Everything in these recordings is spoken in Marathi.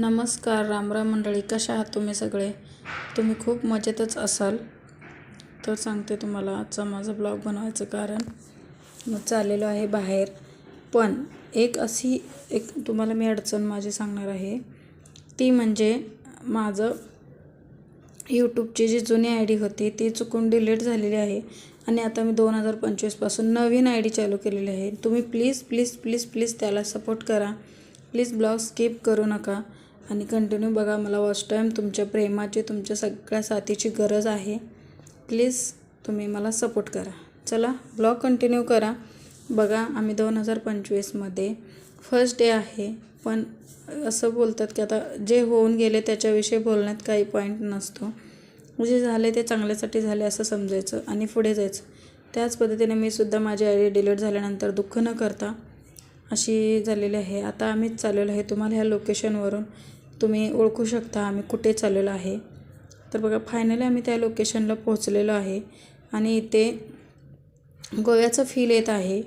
नमस्कार रामराम मंडळी कशा आहात तुम्ही सगळे? तुम्ही खूप मजेतच असाल. तर सांगते तुम्हाला आजचा माझा ब्लॉग बनवायचं कारण मग चाललेलो आहे बाहेर. पण एक अशी एक तुम्हाला मी अडचण माझी सांगणार आहे. ती म्हणजे माझं यूट्यूबची जी जुनी आय डी होती ती चुकून डिलीट झालेली आहे. आणि आता मी दोन हजार पंचवीसपासून नवीन आय डी चालू केलेली आहे. तुम्ही प्लीज प्लीज प्लीज प्लीज त्याला सपोर्ट करा. प्लीज ब्लॉग स्किप करू नका. आणि कंटिन्यू बघा मला वॉच टाईम तुमच्या प्रेमाची तुमच्या सगळ्या साथीची गरज आहे. प्लीज तुम्ही मला सपोर्ट करा. चला ब्लॉग कंटिन्यू करा. बघा आम्ही दोन हजार पंचवीसमध्ये फर्स्ट डे आहे पण असं बोलतात की आता जे होऊन गेले त्याच्याविषयी बोलण्यात काही पॉईंट नसतो. जे झाले ते चांगल्यासाठी झाले असं समजायचं आणि पुढे जायचं. त्याच पद्धतीने मी सुद्धा माझी आय डी डिलीट झाल्यानंतर दुःख न करता अशी झालेली आहे. आता आम्हीच चाललेलो आहे तुम्हाला ह्या लोकेशनवरून तुम्ही ओळखू शकता आम्ही कुठे चाललेलो आहे. तर बघा फायनली आम्ही त्या लोकेशनला पोहोचलेलो आहे आणि इथे गोव्याचं फील येत आहे.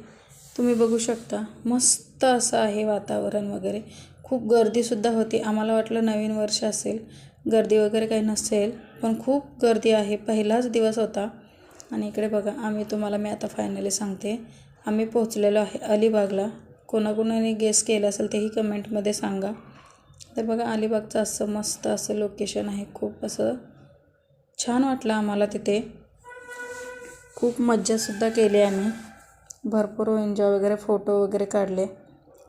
तुम्ही बघू शकता मस्त असं आहे वातावरण वगैरे. खूप गर्दीसुद्धा होती. आम्हाला वाटलं नवीन वर्ष असेल गर्दी वगैरे काही नसेल पण खूप गर्दी आहे. पहिलाच दिवस होता. आणि इकडे बघा आम्ही तुम्हाला मी आता फायनली सांगते. आम्ही पोहोचलेलो आहे अलिबागला. कोणाकोणाने गेस केलं असेल तेही कमेंटमध्ये सांगा. तर बघा अलिबागचं असं मस्त असं लोकेशन आहे. खूप असं छान वाटलं आम्हाला तिथे. खूप मज्जासुद्धा केली आम्ही. भरपूर एन्जॉय वगैरे फोटो वगैरे काढले.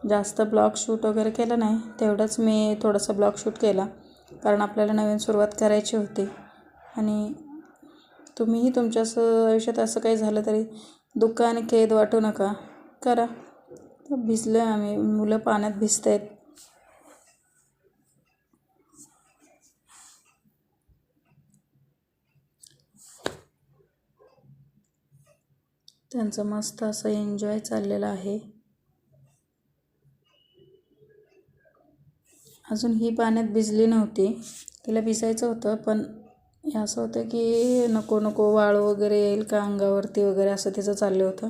जास्त ब्लॉग शूट वगैरे केलं नाही. तेवढंच मी थोडंसं ब्लॉग शूट केला. कारण आपल्याला नवीन सुरुवात करायची होती. आणि तुम्हीही तुमच्या असं आयुष्यात असं काही झालं तरी दुःख आणि खेद वाटू नका. करा. भिजलो आहे आम्ही. मुलं पाण्यात भिजत आहेत त्यांचं मस्त असं एन्जॉय चाललेलं आहे. अजून ही पाण्यात भिजली नव्हती. तिला भिजायचं होतं पण हे असं होतं की नको नको वाळू वगैरे येईल का अंगावरती वगैरे असं तिचं चाललं होतं.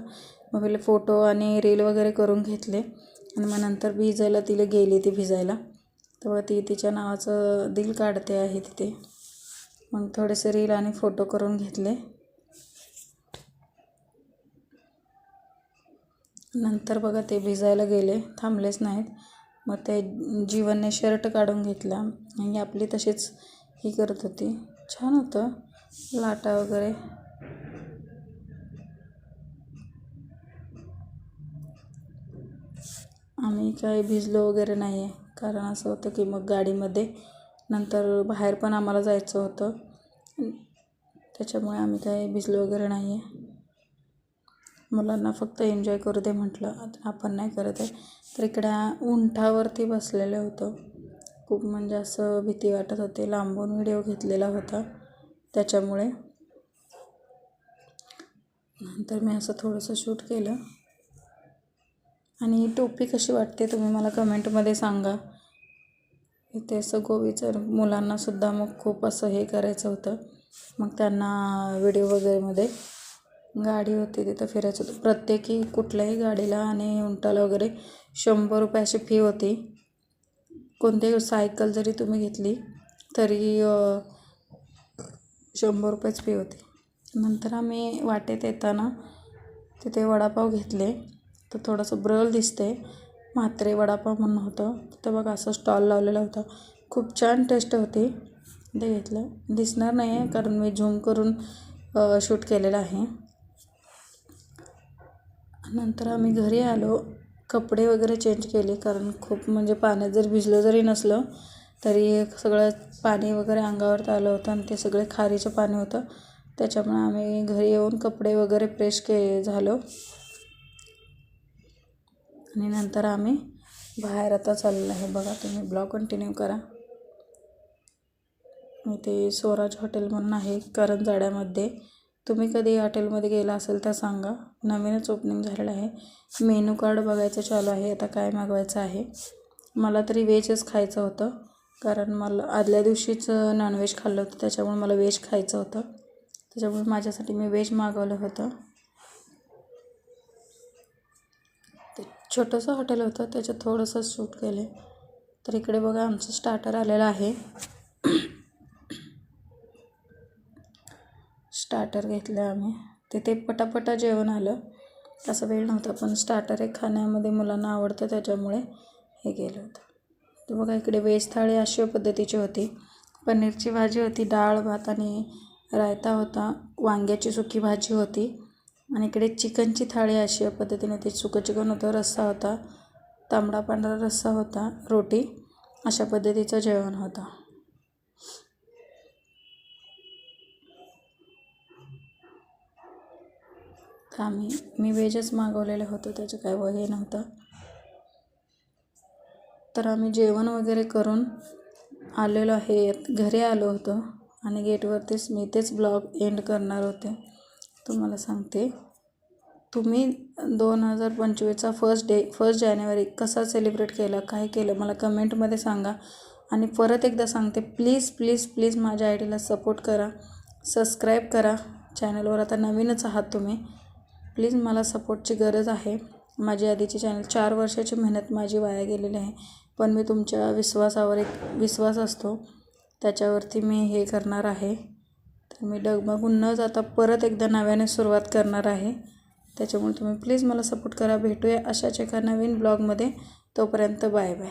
मग पहिले फोटो आणि रील वगैरे करून घेतले आणि मग नंतर भिजायला तिला गेली ती भिजायला. तेव्हा ती तिच्या नावाचं दिल काढते आहे तिथे. मग थोडेसे रील आणि फोटो करून घेतले. नंतर बघा ते भिजायला गेले थांबलेच नाहीत. मग ते जीवनने शर्ट काढून घेतला आणि आपली तशीच ही करत होती. छान होतं. लाटा वगैरे. आम्ही काही भिजलो वगैरे नाही आहे कारण असं होतं की मग गाडीमध्ये नंतर बाहेर पण आम्हाला जायचं होतं. त्याच्यामुळे आम्ही काही भिजलो वगैरे नाही आहे मुलांना फक्त एन्जॉय करू दे म्हटलं आपण नाही करत आहे. तर इकडे उंठावरती बसलेलं होतं. खूप म्हणजे असं भीती वाटत होते. लांबून व्हिडिओ घेतलेला होता त्याच्यामुळे. नंतर मी असं थोडंसं शूट केलं. आणि टोपी कशी वाटते तुम्ही मला कमेंटमध्ये सांगा. इथे असं गोवीचं मुलांनासुद्धा मग खूप असं हे करायचं होतं. मग त्यांना व्हिडिओ वगैरेमध्ये गाडी होती तिथं फिरायचं होतं. प्रत्येकी कुठल्याही गाडीला आणि उंटाला वगैरे शंभर रुपये अशी फी होती. कोणतीही सायकल जरी तुम्ही घेतली तरी शंभर रुपयेच फी होती. नंतर आम्ही वाटेत येताना तिथे वडापाव घेतले. तर थोडंसं ब्रल दिसते म्हात्रे वडापाव म्हणून होतं. तिथं बघा असं स्टॉल लावलेला होता. खूप छान टेस्ट होती. ते घेतलं. दिसणार नाही आहे कारण मी झूम करून शूट केलेलं आहे. नंतर आम्ही घरी आलो. कपडे वगैरे चेंज केले कारण खूप म्हणजे पाण्यात जर भिजलं जरी नसलं तरी सगळं पाणी वगैरे अंगावर आलं होतं आणि ते सगळे खारीचं पाणी होतं. त्याच्यामुळे आम्ही घरी येऊन कपडे वगैरे प्रेश के झालो. आणि नंतर आम्ही बाहेर आता चाललेलो आहे. बघा तुम्ही ब्लॉग कंटिन्यू करा. इथे स्वराज हॉटेल म्हणून आहे करंजाड्यामध्ये तुम्ही कधी हॉटेलमध्ये गेला असेल तर सांगा. नवीनच ओपनिंग झालेलं आहे. मेनू कार्ड बघायचं चालू आहे. आता काय मागवायचं आहे? मला तरी व्हेजच खायचं होतं. कारण मला आदल्या दिवशीच नॉनव्हेज खाल्लं होतं. त्याच्यामुळे मला व्हेज खायचं होतं. त्याच्यामुळे माझ्यासाठी मी व्हेज मागवलं होतं. ते छोटंसं हॉटेल होतं. त्याच्यात थोडंसं शूट केले. तर इकडे बघा आमचं स्टार्टर आलेलं आहे. स्टार्टर घेतलं आम्ही. तिथे पटापटा जेवण आलं. असं वेळ नव्हता पण स्टार्टर हे खाण्यामध्ये मुलांना आवडतं त्याच्यामुळे हे गेलं होतं. तर बघा इकडे वेज थाळी अशा पद्धतीची होती. पनीरची भाजी होती डाळ भात आणि रायता होता. वांग्याची सुकी भाजी होती. आणि इकडे चिकनची थाळी अशी पद्धतीने होती सुकं चिकन होतं रस्सा होता. तांबडा पांढरा रस्सा होता रोटी. अशा पद्धतीचं जेवण होतं. तर आम्ही मी व्हेजच मागवलेलं होतं त्याचं काय व हे नव्हतं. तर आम्ही जेवण वगैरे करून आलेलो आहे घरी आलो होतो आणि गेटवरतीच मी तेच ब्लॉग एंड करणार होते. तुम्हाला सांगते तुम्ही दोन हजार पंचवीसचा फर्स्ट डे फर्स्ट जानेवारी कसा सेलिब्रेट केला काय केलं मला कमेंटमध्ये सांगा. आणि परत एकदा सांगते प्लीज प्लीज प्लीज माझ्या आय डीला सपोर्ट करा सबस्क्राईब करा. चॅनलवर आता नवीनच आहात तुम्ही. प्लीज मला सपोर्टची गरज आहे. माझी आधीची चॅनल चार वर्षाची मेहनत माझी वाया गेलेली आहे. पण मी तुमच्या विश्वासावर एक विश्वास असतो. त्याच्यावरती मी हे करणार आहे. तर मी डगमगून न जाता परत एकदा नव्याने सुरुवात करणार आहे. त्याच्यामुळे तुम्ही प्लीज मला सपोर्ट करा. भेटूया अशाच एका नवीन ब्लॉगमध्ये. तोपर्यंत बाय बाय.